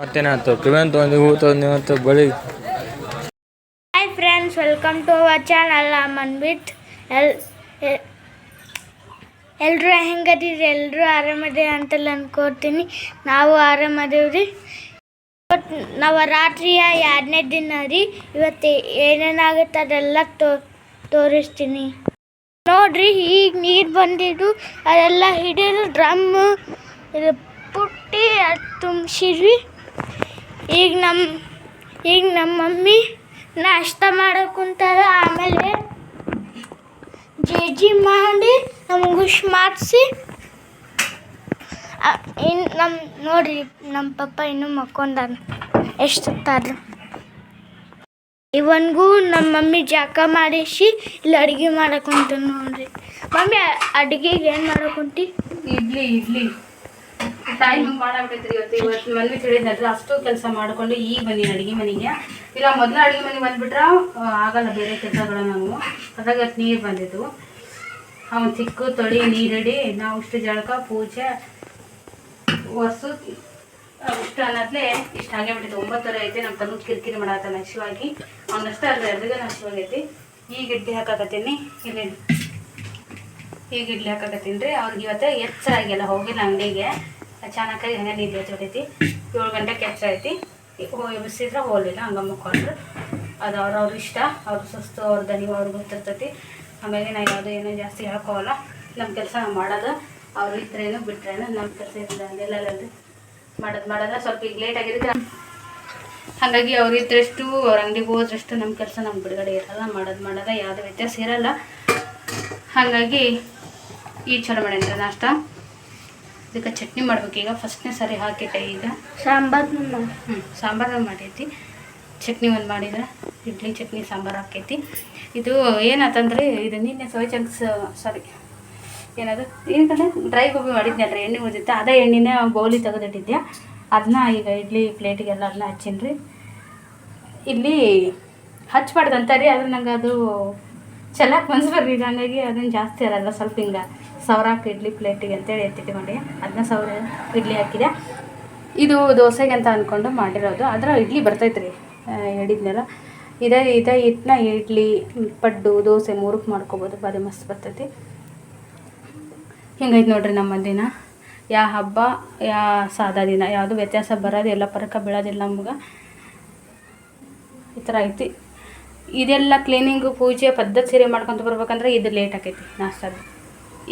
ಮತ್ತೇನಾಯ್ತು hi friends welcome to our channel ಮನ್ಬಿಟ್ ಎಲ್ ಎಲ್ಲರೂ ಹೆಂಗದೀರಿ? ಎಲ್ಲರೂ ಆರಾಮದೀರಿ ಅಂತಲ್ಲ ಅನ್ಕೋತೀನಿ. ನಾವು ಆರಾಮದೇವ್ರಿ. ನವರಾತ್ರಿಯ ಎರಡನೇ ದಿನ ರೀ. ಇವತ್ತು ಏನೇನಾಗುತ್ತೆ ಅದೆಲ್ಲ ತೋರಿಸ್ತೀನಿ. ನೋಡ್ರಿ, ಈಗ ನೀರು ಬಂದಿದ್ದು, ಅದೆಲ್ಲ ಹಿಡಿದು ಡ್ರಮ್ ಪುಟ್ಟಿ ಅದು ತುಂಬಿಸಿದ್ವಿ. ಈಗ ನಮ್ಮ ಈಗ ನಮ್ಮ ಮಮ್ಮಿ ನಾಷ್ಟ ಮಾಡಕ್ಕೆ ಆಮೇಲೆ ಜೇಜಿ ಮಾಡಿ ನಮ್ಗೆ ಹುಷ್ ಮಾಡಿಸಿ. ಇನ್ನು ನಮ್ಮ ನೋಡಿರಿ ನಮ್ಮ ಪಪ್ಪ ಇನ್ನೂ ಮಕ್ಕೊಂಡಾನ. ಎಷ್ಟು ಹೊತ್ತಾದ್ರು ಇವನ್ಗೂ ನಮ್ಮ ಮಮ್ಮಿ ಜಾಕ ಮಾಡಿಸಿ, ಇಲ್ಲಿ ಅಡುಗೆ ಮಾಡಕ್ಕುಂತ ನೋಡ್ರಿ. ಮಮ್ಮಿ ಅಡುಗೆಗೆ ಏನು ಮಾಡಕ್ಕೆ ಇಡ್ಲಿ ಇಡ್ಲಿ. ಟೈಮ್ ಹಂಗೆ ಮಾಡಾಕ್ಬಿಟ್ಟೈತ್ರಿ ಇವತ್ತು? ಇವತ್ತು ಮನ್ವಿ ತಿಳಿದ್ನಲ್ರಿ ಅಷ್ಟು ಕೆಲಸ ಮಾಡ್ಕೊಂಡು ಈಗ ಬನ್ನಿ ಅಡುಗೆ ಮನೆಗೆ. ಇಲ್ಲ, ಮೊದಲು ಅಡುಗೆ ಮನೆಗೆ ಬಂದ್ಬಿಟ್ರೆ ಆಗಲ್ಲ, ಬೇರೆ ಕೆಲಸಗಳ ನಾವು. ಅದಾಗ ನೀರು ಬಂದಿತ್ತು. ಅವನು ತಿಕ್ಕು ತೊಳಿ, ನೀರಿಡಿ, ನಾವು ಇಷ್ಟು ಜಳಕ, ಪೂಜೆ, ಹೊಸು ಇಷ್ಟ ಅನ್ನೋದ್ಲೇ ಇಷ್ಟ ಹಾಗೆ ಬಿಟ್ಟಿತ್ತು. ಒಂಬತ್ತುವರೆ ಐತೆ ನಮ್ಮ ತನ್ನ ಕಿರಿಕಿರಿ ಮಾಡತ್ತಾನ ಶಿವಾಗಿ ಅವನಷ್ಟೇ ಅಲ್ಲ ಎಲ್ರಿಗೂ ನಾವು ಶಿವಾಗೈತಿ. ಈಗ ಇಡ್ಲಿ ಹಾಕಾಕತ್ತೀನಿ. ಇಲ್ಲಿ ಈಗ ಇಡ್ಲಿ ಹಾಕಾಕತ್ತೀನಿ ರೀ. ಅವ್ರಿಗೆ ಇವತ್ತು ಎಚ್ಚರಾಗಿಲ್ಲ ಹೋಗಿಲ್ಲ ಅಂಗಡಿಗೆ. ಅಚಾನಕ್ಕಾಗಿ ಹಂಗೆ ನಿದ್ದೆ ಹೊಡಿತಿ ಏಳು ಗಂಟೆಗೆ ಕೆಚ್ಚ ಐತಿ. ಎಬ್ಬಿಸಿದ್ರೆ ಹೋಗಲಿಲ್ಲ. ಹಂಗೆ ಮುಕ್ಕೊಂಡ್ರು ಅದು ಅವ್ರವ್ರ ಇಷ್ಟ. ಅವ್ರ ಸುಸ್ತು, ಅವ್ರ ದನಿ ಅವ್ರಿಗೆ ಗೊತ್ತಿರ್ತೈತಿ. ಆಮೇಲೆ ನಾ ಯಾವುದು ಏನೋ ಜಾಸ್ತಿ ಹೇಳ್ಕೋವಲ್ಲ ನಮ್ಮ ಕೆಲಸ ನಾವು ಮಾಡೋದು. ಅವ್ರು ಇದ್ರೇನು ಬಿಟ್ರೇನು ನಮ್ಮ ಕೆಲಸ ಇಲ್ಲ ಅಲ್ಲದೆ ಮಾಡೋದು ಮಾಡೋದ. ಸ್ವಲ್ಪ ಈಗ ಲೇಟ್ ಆಗಿರುತ್ತೆ. ಹಾಗಾಗಿ ಅವ್ರು ಇದ್ರಷ್ಟು, ಅವ್ರ ಅಂಗಡಿಗೆ ಹೋದ್ರಷ್ಟು ನಮ್ಮ ಕೆಲಸ ನಮ್ಮ ಬಿಡುಗಡೆ ಇರಲ್ಲ. ಮಾಡೋದು ಮಾಡೋದ ಯಾವುದೇ ವ್ಯತ್ಯಾಸ ಇರಲ್ಲ. ಹಾಗಾಗಿ ಈ ಚಲೋ ಮಾಡೇನ್ರಿ ನಾಷ್ಟ. ಇದಕ್ಕೆ ಚಟ್ನಿ ಮಾಡ್ಬೇಕು. ಈಗ ಫಸ್ಟ್ನೇ ಸರಿ ಹಾಕಿಟ್ಟೆ ಈಗ. ಸಾಂಬಾರು ಹ್ಞೂ ಸಾಂಬಾರು ಮಾಡೈತಿ. ಚಟ್ನಿ ಒಂದು ಮಾಡಿದ್ರೆ ಇಡ್ಲಿ ಚಟ್ನಿ ಸಾಂಬಾರು ಹಾಕೈತಿ. ಇದು ಏನಾತಂದ್ರೆ ಇದು ನಿನ್ನೆ ಸೋಯ್ ಚಂಕ್ಸ್ ಸಾರಿ ಏನದು? ಏನಂತಂದ್ರೆ ಡ್ರೈ ಗೋಬಿ ಮಾಡಿದ್ನಲ್ರಿ ಎಣ್ಣೆ ಉಳಿದಿತ್ತು. ಅದೇ ಎಣ್ಣೆನೇ ಬೌಲಿ ತೆಗೆದಿಟ್ಟಿದ್ದೆ ಅದನ್ನ ಈಗ ಇಡ್ಲಿ ಪ್ಲೇಟಿಗೆಲ್ಲ ಅದನ್ನ ಹಚ್ಚಿನ್ರಿ. ಇಲ್ಲಿ ಹಚ್ಬಾರ್ದು ರೀ ಆದ್ರೆ ನಂಗೆ ಅದು ಚೆಲ್ಲಕ್ಕೆ ಮನ್ಸು ಬರ್ಲಿಲ್ಲ, ಹಂಗಾಗಿ ಅದನ್ನು ಜಾಸ್ತಿ ಅಲ್ಲ ಸ್ವಲ್ಪ ಹಿಂಗೆ ಸೌರಾಕ್ ಇಡ್ಲಿ ಪ್ಲೇಟಿಗೆ ಅಂತೇಳಿ ಎತ್ತಿಟ್ಕೊಂಡೆ. ಅದನ್ನ ಸೌರ ಇಡ್ಲಿ ಹಾಕಿದೆ. ಇದು ದೋಸೆಗೆ ಅಂತ ಅಂದ್ಕೊಂಡು ಮಾಡಿರೋದು. ಅದರ ಇಡ್ಲಿ ಬರ್ತೈತೆ ರೀ ಹೇಳಿದ್ನೆಲ್ಲ. ಇದೇ ಇದೇ ಹಿಟ್ಟನ್ನ ಇಡ್ಲಿ, ಪಡ್ಡು, ದೋಸೆ ಮೂರಕ್ಕೆ ಮಾಡ್ಕೊಬೋದು. ಬಾರಿ ಮಸ್ತ್ ಬರ್ತೈತಿ. ಹಿಂಗೈತೆ ನೋಡ್ರಿ ನಮ್ಮ ದಿನ. ಯಾ ಹಬ್ಬ, ಯಾ ಸಾದಾ ದಿನ. ಯಾವುದು ವ್ಯತ್ಯಾಸ ಬರೋದು ಎಲ್ಲ ಪರಕ ಬೀಳೋದಿಲ್ಲ ನಮ್ಗೆ. ಈ ಥರ ಐತಿ. ಇದೆಲ್ಲ ಕ್ಲೀನಿಂಗು ಪೂಜೆ, ಪದ್ಧತಿ ಸೀರೆ ಮಾಡ್ಕೊಂತ ಬರ್ಬೇಕಂದ್ರೆ ಇದು ಲೇಟ್ ಆಕೈತಿ ನಾಷ್ಟದ್ದು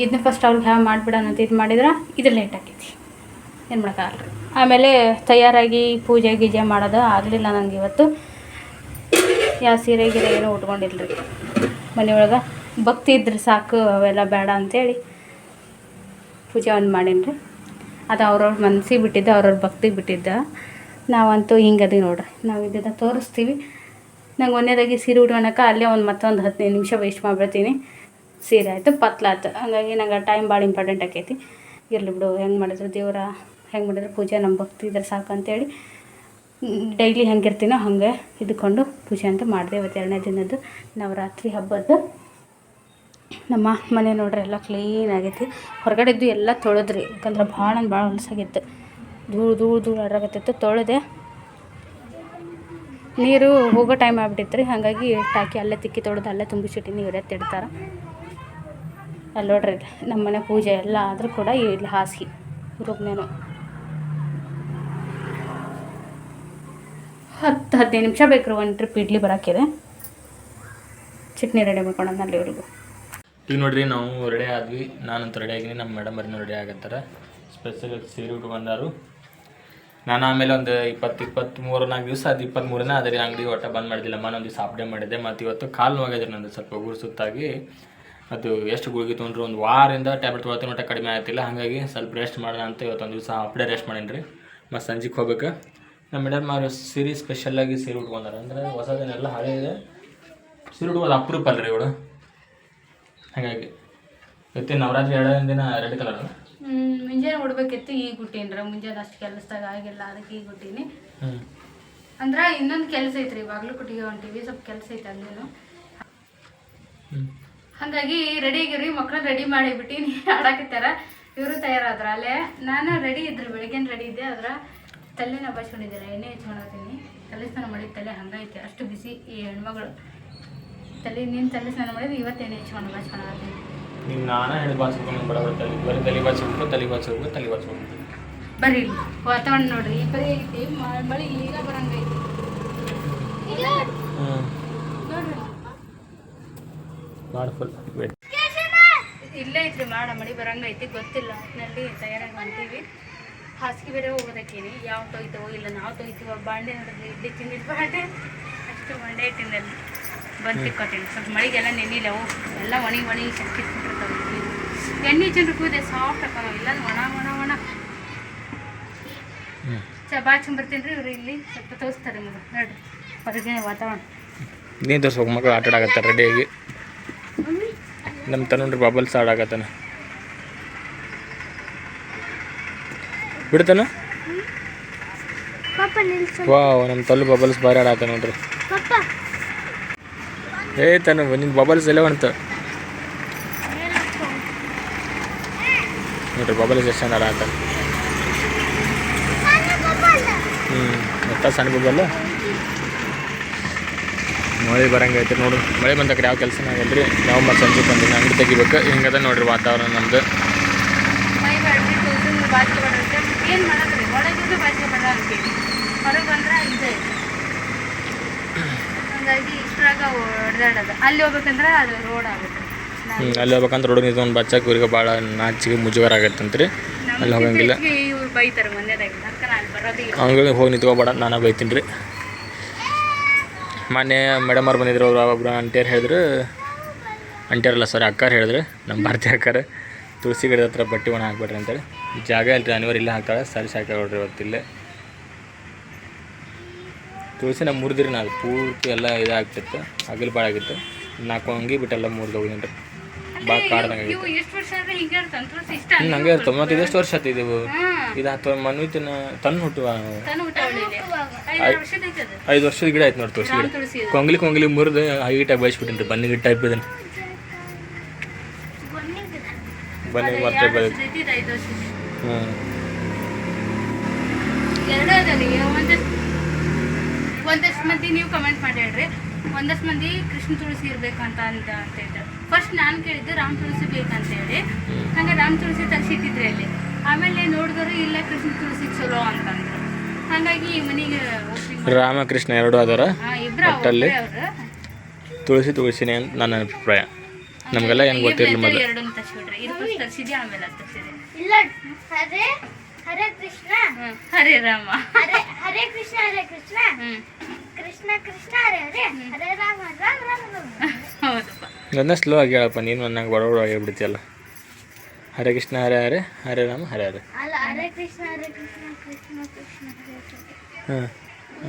ಇದನ್ನ ಫಸ್ಟ್ ಅವ್ರಿಗೆ ಹ್ಯಾವ್ ಮಾಡಿಬಿಡೋಣ ಅಂತ ಇದು ಮಾಡಿದ್ರೆ ಇದು ಲೇಟ್ ಆಕೈತಿ. ಏನು ಮಾಡೋಕ್ಕಾಗಲ್ಲ ಆಮೇಲೆ ತಯಾರಾಗಿ ಪೂಜೆ, ಗೀಜೆ ಮಾಡೋದು ಆಗಲಿಲ್ಲ ನನಗೆ ಇವತ್ತು. ಯಾವ ಸೀರೆ, ಗೀರೆ ಏನೂ ಉಟ್ಕೊಂಡಿಲ್ಲ ರೀ ಮನೆಯೊಳಗೆ ಭಕ್ತಿ ಇದ್ರೆ ಸಾಕು, ಅವೆಲ್ಲ ಬೇಡ ಅಂಥೇಳಿ ಪೂಜೆ ಒಂದು ಮಾಡೀನಿ ರೀ ಅದು ಅವ್ರವ್ರ ಮನಸ್ಸಿಗೆ ಬಿಟ್ಟಿದ್ದ, ಅವ್ರವ್ರ ಭಕ್ತಿಗೆ ಬಿಟ್ಟಿದ್ದ. ನಾವಂತೂ ಹಿಂಗದಿ ನೋಡ್ರಿ. ನಾವು ಇದನ್ನು ತೋರಿಸ್ತೀವಿ. ನಂಗೆ ಒಂದೇದಾಗಿ ಸೀರೆ ಉಟ್ಕೊಳಕ್ಕೆ ಅಲ್ಲೇ ಒಂದು ಮತ್ತೊಂದು ಹದಿನೈದು ನಿಮಿಷ ವೇಸ್ಟ್ ಮಾಡಿಬಿಡ್ತೀನಿ. ಸೀರೆ ಆಯಿತು, ಪತ್ಲಾತು. ಹಂಗಾಗಿ ನಂಗೆ ಟೈಮ್ ಭಾಳ ಇಂಪಾರ್ಟೆಂಟ್ ಆಕೈತಿ. ಇರಲಿ ಬಿಡು, ಹೆಂಗೆ ಮಾಡಿದ್ರು ದೇವರ, ಹೆಂಗೆ ಮಾಡಿದ್ರು ಪೂಜೆ ನಮ್ಮ ಭಕ್ತಿ ಇದ್ರೆ ಸಾಕು ಅಂತೇಳಿ. ಡೈಲಿ ಹೆಂಗಿರ್ತೀನೋ ಹಾಗೆ ಇದ್ಕೊಂಡು ಪೂಜೆ ಅಂತ ಮಾಡಿದೆ ಇವತ್ತು ಎರಡನೇ ದಿನದ್ದು ನವರಾತ್ರಿ ಹಬ್ಬದ್ದು. ನಮ್ಮ ಮನೆ ನೋಡ್ರಿ ಎಲ್ಲ ಕ್ಲೀನ್ ಆಗೈತಿ. ಹೊರಗಡೆದ್ದು ಎಲ್ಲ ತೊಳೆದ್ರಿ, ಯಾಕಂದ್ರೆ ಭಾಳ ಭಾಳ ಹೊಲಸಾಗಿತ್ತು. ಧೂಳು ಧೂಳು ಧೂಳು ಅಡ್ರಾಗತ್ತಿತ್ತು ತೊಳೆದೆ. ನೀರು ಹೋಗೋ ಟೈಮ್ ಆಗ್ಬಿಟ್ಟಿತ್ತು ರೀ ಹಾಗಾಗಿ ಟಾಕಿ ಅಲ್ಲೇ ತಿಕ್ಕಿ ತೊಳೆದು ಅಲ್ಲೇ ತುಂಬಿಸಿಟ್ಟು ನೀರು ತಿಡ್ತಾರೆ ಅಲ್ಲಿ ನೋಡ್ರಿ ನಮ್ಮ ಮನೆ ಪೂಜೆ ಎಲ್ಲ ಆದರೂ ಕೂಡ ಇಲ್ಲಿ ಹಾಸಿಗೆ ರೂಮ್ನೇನು ಹತ್ತು ಹದಿನೈದು ನಿಮಿಷ ಬೇಕು ರೀ, ಒಂದು ಟ್ರಿಪ್ ಇಡ್ಲಿ ಬರೋಕ್ಕಿದೆ ಚಟ್ನಿ ರೆಡಿ ಮಾಡ್ಕೊಂಡು ಅಲ್ಲಿವರೆಗೂ ಈಗ ನೋಡ್ರಿ, ನಾವು ರೆಡಿ ಆದ್ವಿ. ನಾನಂತೂ ರೆಡಿ ಆಗಿನಿ ನಮ್ಮ ಮೇಡಮ್ ಅವ್ರನ್ನೂ ರೆಡಿ ಆಗತ್ತಾರ. ಸ್ಪೆಷಲ್ ಸೀರೆ ಉಟ್ಕೊಂಡಾರು ನಾನು ಆಮೇಲೆ ಒಂದು ಇಪ್ಪತ್ತು, ಇಪ್ಪತ್ತ್ಮೂರು, ನಾಲ್ಕು ದಿವಸ ಅದು ಇಪ್ಪತ್ತ್ಮೂರನೇ ಮೂರನೇ ರೀ ಅಂಗಡಿ ಒಟ್ಟ ಬಂದ್ ಮಾಡಿದ್ದಿಲ್ಲ. ಮನೊಂದು ದಿವಸ ಅಪ್ಡೇ ಮಾಡಿದ್ದೆ ಮತ್ತು ಇವತ್ತು ಕಾಲು ನೋಗಿದ್ರೆ ನಂದು ಸ್ವಲ್ಪ ಉಗುರು ಸುತ್ತಾಗಿ. ಅದು ಎಷ್ಟು ಗುಳಿಗೆ ತೊಗೊಂಡ್ರು ಒಂದು ವಾರದಿಂದ ಟ್ಯಾಬ್ಲೆಟ್ ತೊಗೊಳ್ತೀನಿ ಒಟ್ಟ ಕಡಿಮೆ ಆಗ್ತಿಲ್ಲ. ಹಾಗಾಗಿ ಸ್ವಲ್ಪ ರೆಸ್ಟ್ ಮಾಡೋಣ ಅಂತ ಇವತ್ತೊಂದು ದಿವಸ ಅಪ್ಡೇ ರೆಸ್ಟ್ ಮಾಡೀನಿ ರೀ ಮತ್ತು ಸಂಜೆಗೆ ಹೋಗ್ಬೇಕು. ನಮ್ಮ ಮೇಡಮ್ ಅವರು ಸೀರೆ ಸ್ಪೆಷಲಾಗಿ ಸೀರೆ ಉಟ್ಕೊಂಡಾರೆ. ಅಂದರೆ ಹೊಸದೇನೆಲ್ಲ ಹಳೆ ಇದೆ. ಸೀರೆ ಉಟ್ಕೋದು ಅಪ್ರೂಪ್ ಅಲ್ರಿ ಇವಳು. ಹಾಗಾಗಿ ಇವತ್ತಿನ ನವರಾತ್ರಿ ಎರಡನೇ ದಿನ ರೆಡ್ ಕಲರ್ ಮುಂಜಾನೆ ಹೊಡ್ಬೇಕಿತ್ತು ಈಗ ಹುಟ್ಟೀನ್ರ ಮುಂಜಾನೆ ಅಷ್ಟು ಕೆಲಸದಾಗ ಆಗಿಲ್ಲ ಅದಕ್ಕೆ ಈಗ ಹುಟ್ಟೀನಿ ಅಂದ್ರೆ ಇನ್ನೊಂದು ಕೆಲಸ ಐತ್ರಿ ಬಾಗ್ಲುಕೋಟಿಗೆ ಹೊಂಟೀವಿ ಸ್ವಲ್ಪ ಕೆಲಸ ಐತೆ ಅಲ್ಲಿನು ಹಾಗಾಗಿ ರೆಡಿ ಆಗಿರಿ ಮಕ್ಳನ್ನ ರೆಡಿ ಮಾಡಿಬಿಟ್ಟಿನಿ ಆಡಾಕತ್ತಾರ. ಇವರು ತಯಾರಾದ್ರ. ಅಲ್ಲೇ ನಾನು ರೆಡಿ ಇದ್ರು ಬೆಳಿಗ್ಗೆ ರೆಡಿ ಇದ್ದೆ ಅದ್ರ ತಲೆನ ಬಚ್ಕೊಂಡಿದ್ದಿಲ್ಲ ಎಣ್ಣೆ ಹಚ್ಕೊಳತ್ತೀನಿ ತಲೆ ಸ್ನಾನ ಮಾಡಿದ ತಲೆ ಹಂಗೈತೆ ಅಷ್ಟು ಬಿಸಿ ಈ ಹೆಣ್ಮಗಳು. ತಲೆ ನಿನ್ನ ತಲೆ ಸ್ನಾನ ಮಾಡಿದ್ರೆ ಇವತ್ತು ಎಣ್ಣೆ ಹಚ್ಕೊಂಡು ಬಚ್ಕೊಳತ್ತೀನಿ ನೀವು ನಾನೇ ಹೇಳಿ ಬಾಚ್ಬೇಕು ಬಡಬಡ ತಲೆ ಬರೀ ತಲೆ ಬಾಚ್ಬೇಕು ತಲೆ ಬಾಚ್ಬೇಕು ತಲೆ ಬಾಚ್ಬೇಕು ಬರ್ರಿ ವಾತಾವರಣ ನೋಡ್ರಿ. ಈ ಕಡೆ ಐತಿ ಮಳೆ ಈಗ ಬರಂಗೈತಿ. ಹ್ಞೂ ನೋಡ್ರಿ ಮಾಡಿ ಫುಲ್ ವೇಟ್ ಇಲ್ಲೇ ಐತ್ರಿ ಮಾಡ ಮಳೆ ಬರಂಗೈತಿ ಗೊತ್ತಿಲ್ಲ. ಒಟ್ಟಿನಲ್ಲಿ ತಯಾರಾಗಿ ಅಂತೀವಿ ಹಾಸಿಗೆ ಬೇರೆ ಹೋಗೋದಕ್ಕೇನಿ. ಯಾವ ತೊಯ್ತವೋ ಇಲ್ಲ ನಾವು ತೊಯ್ತೀವೋ ಬಾಂಡೆ ನೋಡಿದ್ರಿ ಇಡ್ಲಿ ತಿಂದಿದ್ದು ಬಾಂಡೆ. ಅಷ್ಟು ಬಾಂಡೆ ಇಟ್ಟಿನಲ್ಲಿ ಬಂದು ತಿಕ್ಕೋತೀನಿ. ಸ್ವಲ್ಪ ಮಳೆಗೆಲ್ಲ ನೆನಿಲ್ಲವು ಎಲ್ಲ ಒಣಗಿ ಒಣಗಿ ಶಕ್ತಿ ಎಣ್ಣೆ ಚಂದ್ರ ಕೂದೆ ಸಾಫ್ಟ್ ಹಾಕೋಣ ಇಲ್ಲ ಒಣ ಒಣ ಒಣ. ಚಬಾ ಚ ಬಾಚ್ಕೊಂಬರ್ತೀನಿ ರೀ ಇವ್ರು ಇಲ್ಲಿ. ಸ್ವಲ್ಪ ತೋರಿಸ್ತಾರೆ ನಿಮಗೆ ನೋಡ್ರಿ. ಹೊರಗಿನ ವಾತಾವರಣ. ನೀನು ತೋರ್ಸ್ಬೇಕು ಮಕ್ಕಳು ಆಟ ಆಡಕತ್ತಾರೆ ರೆಡಿಯಾಗಿ ನಮ್ಮ ತಗೊಂಡ್ರಿ ಬಬಲ್ಸ್ ಆಡಾಕತ್ತಾನ ಬಿಡ್ತಾನ ವಾವ್ ನಮ್ಮ ತಲ್ಲು ಬಬಲ್ಸ್ ಬಾರಿ ಆಡಾತ ನೋಡ್ರಿ. ಏ ತನ ನಿನ್ನ ಬಬಲ್ಸ್ ಎಲ್ಲ ಹೊಣ್ತ ನೋಡ್ರಿ ಬಬಲ್ಸ್ ಎಷ್ಟು ಚಂದ ಆಡಾತ ಹ್ಞೂ ಮತ್ತೆ ಸಣ್ಣ ಬಬಲ್ ಮಳೆ ಬರಂಗೈತೆ ನೋಡ್ರಿ ಮಳೆ ಬಂದಾಗ ಯಾವ ಕೆಲಸ ಆಗಲ್ರಿ ನವಂಬರ್ ಸಂಜೆ ಬಂದು ಅಂಗಡಿ ತೆಗಿಬೇಕು. ಹಿಂಗದ ನೋಡ್ರಿ ವಾತಾವರಣ ನಮ್ದು. ಅಲ್ಲಿ ಹೋಗ್ಬೇಕಂದ್ರೆ ಅದು ರೋಡ್ ಆಗುತ್ತೆ. ಅಲ್ಲಿ ಹೋಗ್ಬೇಕಂದ್ರೆ ರೋಡ್ ನಿಂತ್ಕೊಂಡು ಬಚ್ಚಾಕ ಇವ್ರಿಗೆ ಭಾಳ ನಾಚಿಗೆ ಮುಜುಗರ ಆಗತ್ತಂತ್ರಿ ಅಲ್ಲಿ ಹೋಗಂಗಿಲ್ಲ. ನಾನು ಹಂಗಾಗಿ ಹೋಗಿ ನಿಂತ್ಕೊಬೇಡ ನಾನು ಬೈತೀನಿ ರೀ. ಮೊನ್ನೆ ಮೇಡಮ್ ಅವ್ರು ಬಂದಿದ್ರು ಅವ್ರು ಒಬ್ಬರು ಅಂಟಿಯರ್ ಹೇಳಿದ್ರು. ಅಂಟಿಯರಲ್ಲ ಸಾರಿ ಅಕ್ಕಾರ ಹೇಳಿದ್ರು. ನಮ್ಮ ಭಾರತೀಯ ಅಕ್ಕಾರ ತುಳಸಿ ಗಿಡದ ಹತ್ರ ಬಟ್ಟೆ ಒಣ ಹಾಕ್ಬೇಡ್ರಿ ಅಂತೇಳಿ ಜಾಗ ಇಲ್ರಿ ಅನಿವಾರ್ಯ ಇಲ್ಲೇ ಹಾಕ್ತಾಳೆ ಸರಿ ಸಾಕ ನೋಡ್ರಿ ಇವತ್ತಿಲ್ಲೇ ತುಳಸಿ ನಮ್ಮ ಮುರಿದ್ರಿ ನಾ ಅದು ಪೂರ್ತಿ ಎಲ್ಲ ಇದಾಗ್ತಿತ್ತು ಹಗಲು ಭಾಳ ಆಗಿತ್ತು ನಾಲ್ಕು ಅಂಗಿ ಬಿಟ್ಟೆಲ್ಲ ಮುರಿದೋಗಿದ್ದೀನಿ ರೀ ಭಾಳ ಕಾಡ್ದಂಗೆ ಇವು ಎಷ್ಟು ವರ್ಷ ಆದ್ರೆ ಹಿಂಗೆ ಇಷ್ಟ ಇದೆಷ್ಟು ವರ್ಷ ಆಯ್ತು ಇದು? ಹತ್ತು ಮನ್ವಿತಿನ ತನ್ನ ಹುಟ್ಟುವ ಊಟ ಐದಾರು ವರ್ಷದ ಐದು ವರ್ಷದ ಗಿಡ ಆಯ್ತು ನೋಡಿ ತುಳಸಿ ಗಿಡ. ತುಳಸಿ. ಕೊಂಗ್ಲಿ ಕೊಂಗ್ಲಿ ಮುರಿದು ಹೈಟಾಗಿ ಬಯಸ್ಬಿಟ್ಟಿನಿ ರೀ ಬನ್ನಿ ಗಿಡ ಟೈಪ್ ಇದನ್ನು. ಬನ್ನಿ ಅದು ಮತ್ತೆ ಎರಡು ಬೆಳೆ ವರ್ಷದ ಐತಿ, ಇದು ಐದು ವರ್ಷದ ಐತಿ. ಹ್ಞೂ ಎರಡೂ ಅದಾರಿ. ಒಂದಷ್ಟು ಒಂದಷ್ಟು ಮಂದಿ ನೀವು ಕಮೆಂಟ್ ಮಾಡಿ ಹೇಳ್ರಿ. ಒಂದಷ್ಟು ಮಂದಿ ಕೃಷ್ಣ ತುಳಸಿ ಇರ್ಬೇಕಂತ ಅಂತ ಅಂತ ಇದ್ರು. ಫಸ್ಟ್ ನಾನು ಕೇಳಿದ್ದು ರಾಮ್ ತುಳಸಿ ಬೇಕಂತ ಹೇಳಿ ಹಂಗೆ ರಾಮ್ ತುಳಸಿ ತರಿಸಿಟ್ಟಿದ್ರೆ ಅಲ್ಲಿ ಆಮೇಲೆ ನೋಡಿದ್ರು ಇಲ್ಲ ಕೃಷ್ಣ ತುಳಸಿ ಚಲೋ ಅಂತಂದ್ರು. ಹಾಗಾಗಿ ಈ ಮನೆಗೆ ರಾಮಕೃಷ್ಣ ಎರಡು ಅದರ ಒಟ್ಟಲ್ಲಿ? ತುಳಸಿ ತುಳಸಿನೇ ಅಂತ ನನ್ನ ಅಭಿಪ್ರಾಯ. ನಮಗೆಲ್ಲ ಏನು ಗೊತ್ತಿರಲಿಲ್ಲ ಮೊದಲು. ಎರಡನ್ನು ತಗ್ಸಿಬಿಟ್ರೆ ಇದು ಫಸ್ಟ್ ತಗ್ಸಿದ್ಯಾ ಆಮೇಲೆ ಅದು ಇಲ್ಲ ಇಲ್ಲ ಹರೇ ಹರೇ ಕೃಷ್ಣ ಹರೇ ರಾಮ. ಹರೇ ಹರೇ ಕೃಷ್ಣ ಹರೇ ಕೃಷ್ಣ. ಕೃಷ್ಣ ಕೃಷ್ಣ ಹರೇ ಹರೇ. ಹರೇ ರಾಮ ರಾಮ ರಾಮ ಹೌದಪ್ಪ. ನನ್ನ ಸ್ಲೋ ಆಗಿ ಹೇಳಪ್ಪ ನೀನು ನಂಗೆ ಬಡ ಬಡ ಆಗಿಬಿಡ್ತೀಯಲ್ಲ. ಹರೇ ಕೃಷ್ಣ ಹರೇ ಹರೇ. ಹರೇ ರಾಮ ಹರೇ ಹರೇ. ಅಲ್ಲ ಹರೇ ಕೃಷ್ಣ ಹರೇ ಕೃಷ್ಣ ಕೃಷ್ಣ ಕೃಷ್ಣ ಹರೇ ಹರೇ. ಹಾಂ.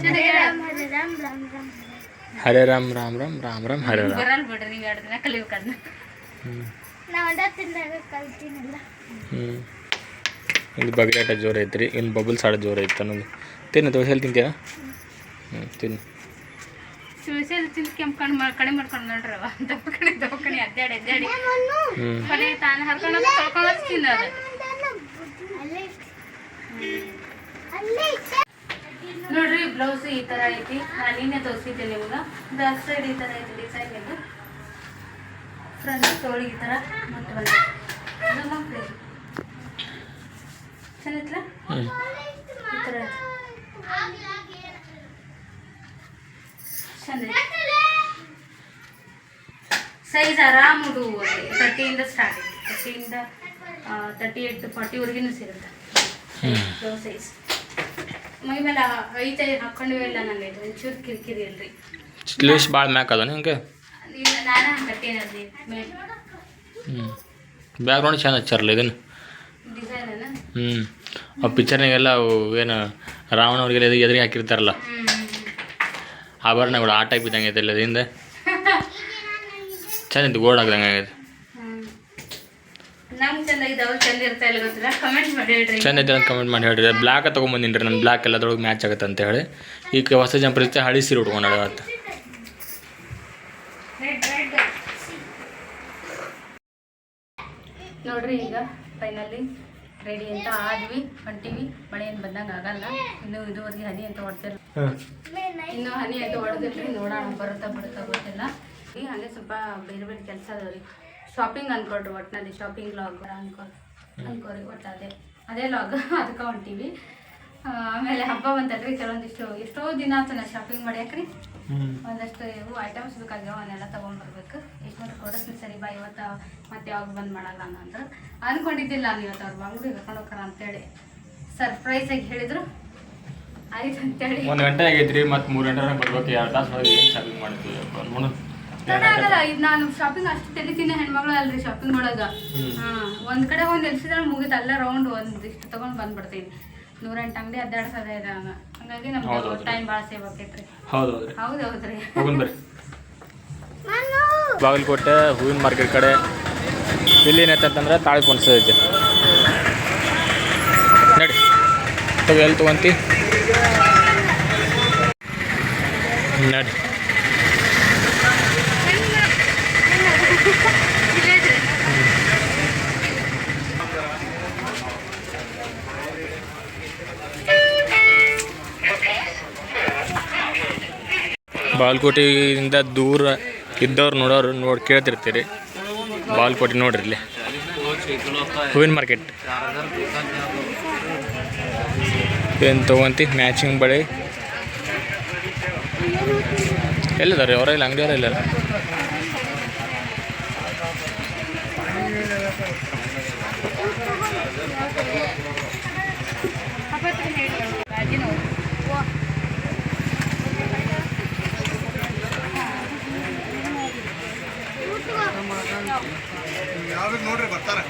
ಹರೇ ರಾಮ ಹರೇ ರಾಮ ರಾಮ ರಾಮ ಹರೇ ರಾಮ. ರಾಮ್ ರಾಮ್ ರಾಮ್ ರಾಮ್ ಹರೇ ರಾಮ್. ಬರಲ್ಲ ಬಿಡ್ರಿ ನೀವು ಎರಡು ದಿನ ಕಲಿಬೇಕು ಹ್ಞೂ ಅದ ತಿಂದಾಗ ಕಲ್ತೀನಲ್ಲ. ಹ್ಞೂ ಇಲ್ಲಿ ಬಗ್ರಾಟ ಜೋರು ಐತ್ರಿ ಇನ್ನು ಬಬಲ್ಸ್ ಆಡೋ ಜೋರು ಐತೆ ಅನ್ನೋದು. ತಿನ್ನು ಅಲ್ಲಿ ತಿಂತೀಯಾ ಹ್ಞೂ ತಿನ್ನು. ನೋಡ್ರಿ ಬ್ಲೌಸ್ ಈ ತರ ಐತಿ. ನಾನು ನಿನ್ನೆ ತೋರಿಸಿದ್ದೆ ನಿಮ್ಗೆ. ಬ್ಯಾಕ್ ಸೈಡ್ ಈ ತರ ಐತಿ ಡಿಸೈನ್ ಇದು. ಫ್ರಂಟ್ ತೋಳಿ ಈ ತರ. ಮತ್ತೆ ಬಂದ ಚೆನ್ನಾಗಿತ್ತಲ್ಲ ಈ. ಚಂದ ಸೈಜ್ ಆರಾಮ ಹುಡುಗು ತರ್ಟಿಯಿಂದ ಸ್ಟಾರ್ಟ್ ಐತಿ. ತರ್ಟಿಯಿಂದ ತರ್ಟಿ ಏಟ್ ಫಾರ್ಟಿವರೆಗಿನೂ ಸಿಗುತ್ತೆ. ಸೈಜ್ ಮೈ ಮೇಲೆ ಐತೆ ಹಾಕೊಂಡಿವೆ ಇಲ್ಲ ನನಗೆ ಒಂಚೂರು ಕಿರಿಕಿರಿ ಇಲ್ರಿ. ಸ್ಲೀವ್ಸ್ ಭಾಳ ಮ್ಯಾಕ್ ಅದ ನಿಂಗೆ? ಇಲ್ಲ ನಾನು ಹಂಗೆ ಕಟ್ಟೇನಲ್ರಿ ಬ್ಯಾಕ್ಗ್ರೌಂಡ್ ಚೆಂದ ಹಚ್ಚಾರಲ್ಲ ಇದನ್ನು? ಹ್ಞೂ ಆ ಪಿಕ್ಚರ್ನಾಗೆಲ್ಲ ಅವು ಏನು ರಾವಣ ಅವ್ರಿಗೆಲ್ಲ ಎದುರು ಎದುರಿಗೆ ಹಾಕಿರ್ತಾರಲ್ಲ? ಆಭರಣಗಳು ಆ ಟೈಪ್ ಇದ್ದಂಗೆ ಐತೆ ಅದರಿಂದ ಚೆನ್ನಾಗಿತ್ತು ಗೋಲ್ಡ್ ಆಗ್ದಂಗೆ ಆಗೈತೆ. ಚಂದ ಚಂದ ಚೆಂದ ಐತೆ ಅಂತ ಕಮೆಂಟ್ ಮಾಡಿ ಹೇಳ್ರಿ. ಬ್ಲ್ಯಾಕ್ ತೊಗೊಂಬಂದಿನಿ ರೀ ನನ್ನ ಬ್ಲ್ಯಾಕ್ ಎಲ್ಲದ್ರೊಳಗೆ ಮ್ಯಾಚ್ ಆಗುತ್ತೆ ಅಂತ ಹೇಳಿ. ಈಗ ಹೊಸ ಜನ ಪ್ರತಿ ಹಳಿ ಸೀರೆ ಉಟ್ಕೊಂಡು ಅವತ್ತು ನೋಡ್ರಿ ಈಗ ಫೈನಲಿ ರೆಡಿ ಅಂತ ಆದ್ವಿ ಹೊಂಟಿವಿ. ಮಳೆ ಏನು ಬಂದಂಗೆ ಆಗಲ್ಲ. ಇನ್ನು ಇದುವರೆಗೆ ಹನಿ ಅಂತ ಹೊಡ್ತಿಲ್ಲ ಇನ್ನು ಹನಿ ಅಂತ ಹೊಡೆದಿಲ್ರಿ ನೋಡೋಣ ಬರುತ್ತಾ ಬರುತ್ತಾ ಗೊತ್ತಿಲ್ಲ. ಹಾಗೆ ಸ್ವಲ್ಪ ಬೇರೆ ಬೇರೆ ಕೆಲಸ ಅದಾವ್ರಿ ಶಾಪಿಂಗ್ ಅನ್ಕೊಡ್ರಿ ಒಟ್ಟಿನಲ್ಲಿ ಶಾಪಿಂಗ್ ಲಾಗ್ ಅನ್ಕೊ ಅನ್ಕೋರಿ ಒಟ್ಟು ಅದೇ. ಅದೇ ಲಾಗ್ ಅದಕ್ಕೆ ಹೊಂಟೀವಿ. ಆಮೇಲೆ ಹಬ್ಬ ಬಂತಲ್ರಿ ಕೆಲವೊಂದಿಷ್ಟು ಎಷ್ಟೋ ದಿನ ಆತನ ನಾ ಶಾಪಿಂಗ್ ಮಾಡ್ಯಾಕ್ರಿ. ಒಂದಷ್ಟು ಇವು ಐಟಮ್ಸ್ ಬೇಕಾಗ್ಯಾವ ಅವನ್ನೆಲ್ಲ ತೊಗೊಂಬರ್ಬೇಕು ಎಷ್ಟು ಮತ್ತೆ ಕೊಡಿಸ್ತೀನಿ ಸರಿ ಬಾ ಇವತ್ತು ಮತ್ತೆ ಯಾವಾಗ ಬಂದ್ ಮಾಡಲ್ಲ ನಾನು ಅಂದ್ರೆ ಅನ್ಕೊಂಡಿದ್ದಿಲ್ಲ ನಾನು ಇವತ್ತು ಅವ್ರು ಮಂಗ್ಳೂರಿಗೆ ಕರ್ಕೊಂಡು ಹೋಗ್ರ ಅಂತೇಳಿ. ಸರ್ಪ್ರೈಸ್ ಆಗಿ ಹೇಳಿದ್ರು. ಆಯ್ತು ಅಂತೇಳಿ. ಒಂದು ಗಂಟೆ ಆಗೈತ್ರಿ ಮತ್ತೆ ಮೂರು ಗಂಟೆ ಬರ್ಬೇಕು. ಎರಡು ತಾಸು ಒಳಗೆ ಏನು ಶಾಪಿಂಗ್ ಮಾಡ್ತೀವಿ ಆಗಲ್ಲ ಇದು ನಾನು ಶಾಪಿಂಗ್ ಅಷ್ಟು ತೆಲಿತೀನಿ ಹೆಣ್ಮಗಳು ಅಲ್ರಿ ಶಾಪಿಂಗ್ ಒಳಗ. ಒಂದ್ ಕಡೆ ಒಂದ್ ಎಲ್ಸಿದ್ರೆ ಮುಗಿತ ಅಲ್ಲ ರೌಂಡ್ ಒಂದಿಷ್ಟು ತಗೊಂಡ್ ಬಂದ್ಬಿಡ್ತೀನಿ. ನೂರೆಂಟು ಅಂಗಡಿ ಅಡ್ಡಾಡ್ಸೋದೇ ಇದೆ ನಾನು ಹಂಗಾಗಿ ಹೌದು, ನಮ್ಗೆ ಹೌದು. ಟೈಮ್ ಭಾಳ ಸೇವ್ ಆಕೈತ್ರಿ. ಹೌದು ಹೌದ್ರಿ. ಹೌದು ಹೌದ್ರಿ. ಹೋಗೋಣ ಬರ್ರಿ. ಬಾಗಲಕೋಟೆ ಹೂವಿನ ಮಾರ್ಕೆಟ್ ಕಡೆ. ಇಲ್ಲಿ ಏನೈತಂತಂದ್ರೆ ತಾಳಿ ಪೊನ್ಸೈತೆ ನಡಿ. ಎಲ್ಲಿ ತೊಗೊಂತಿ? ನಡಿ. ಬಾಗಲಕೋಟೆಯಿಂದ ದೂರ ಇದ್ದವ್ರು ನೋಡೋರು ನೋಡಿ ಕೇಳ್ತಿರ್ತೀರಿ. ಬಾಲ್ಕೋಟೆ ನೋಡ್ರಿ ಇಲ್ಲಿ. ಹೂವಿನ ಮಾರ್ಕೆಟ್ ಏನು ತೊಗೊಂತಿ? ಮ್ಯಾಚಿಂಗ್ ಬಳೆ. ಎಲ್ಲಿದ್ದಾರೆ ಅವರ ಇಲ್ಲ, ಅಂಗಡಿಯವರ ಇಲ್ಲ ಯಾವ್ದು ನೋಡ್ರಿ ಬರ್ತಾರೆ.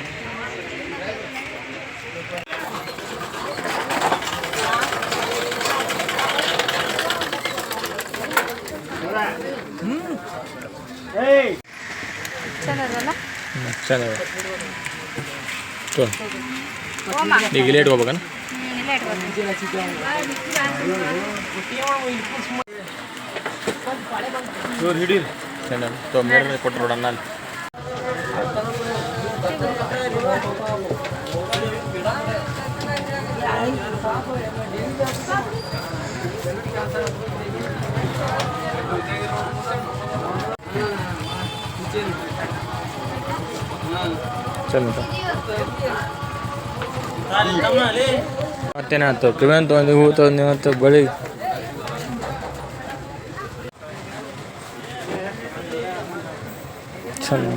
ಈಗ ಲೇಟ್ ಹೋಗ್ಬೇಕನ ಇಲ್ಲ ಇವ್ರು ಹಿಡೀರಿ. ಕೊಟ್ಟು ನೋಡೋಣ ಅಲ್ಲಿ. ಮತ್ತೇನಾಯ್ತು ಕಿವಿಯನ್ ತೊಗೊಂಡು ಹೂ ತೊಗೊಂಡು ಮತ್ತು ಬಳಿ ಚಲೋ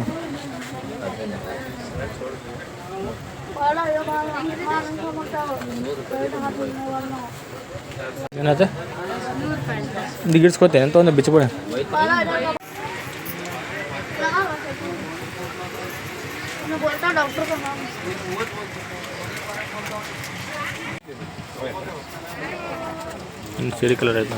ಏನದ ಗಿಡ್ಸ್ಕೊತೇನೆ ಅಂತ ಒಂದು ಬಿಚ್ಚಿಬಿಡ ಸೀರೆ ಕಲರ್ ಆಯ್ತು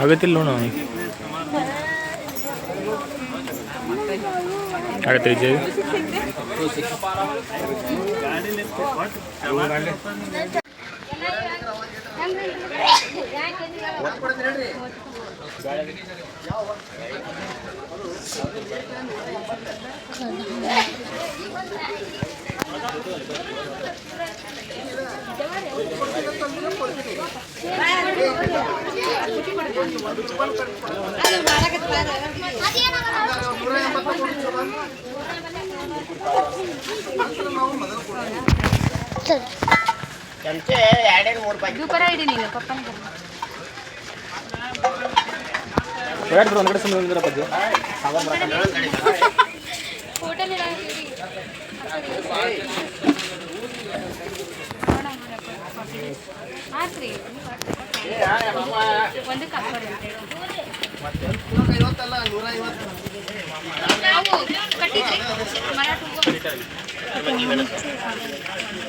ಆಗತ್ತಿಲ್ಲ ನೋಡ ಅವನಿಗೆ ಆಗತ್ತೆ ವಿಜಯ್ ದುಪಾರ ಇಡಿ ನೀನು ಪಪ್ಪನ ಒಂದು ಕಡೆ ಸುಮ್ಮನೆ ಬಗ್ಗೆ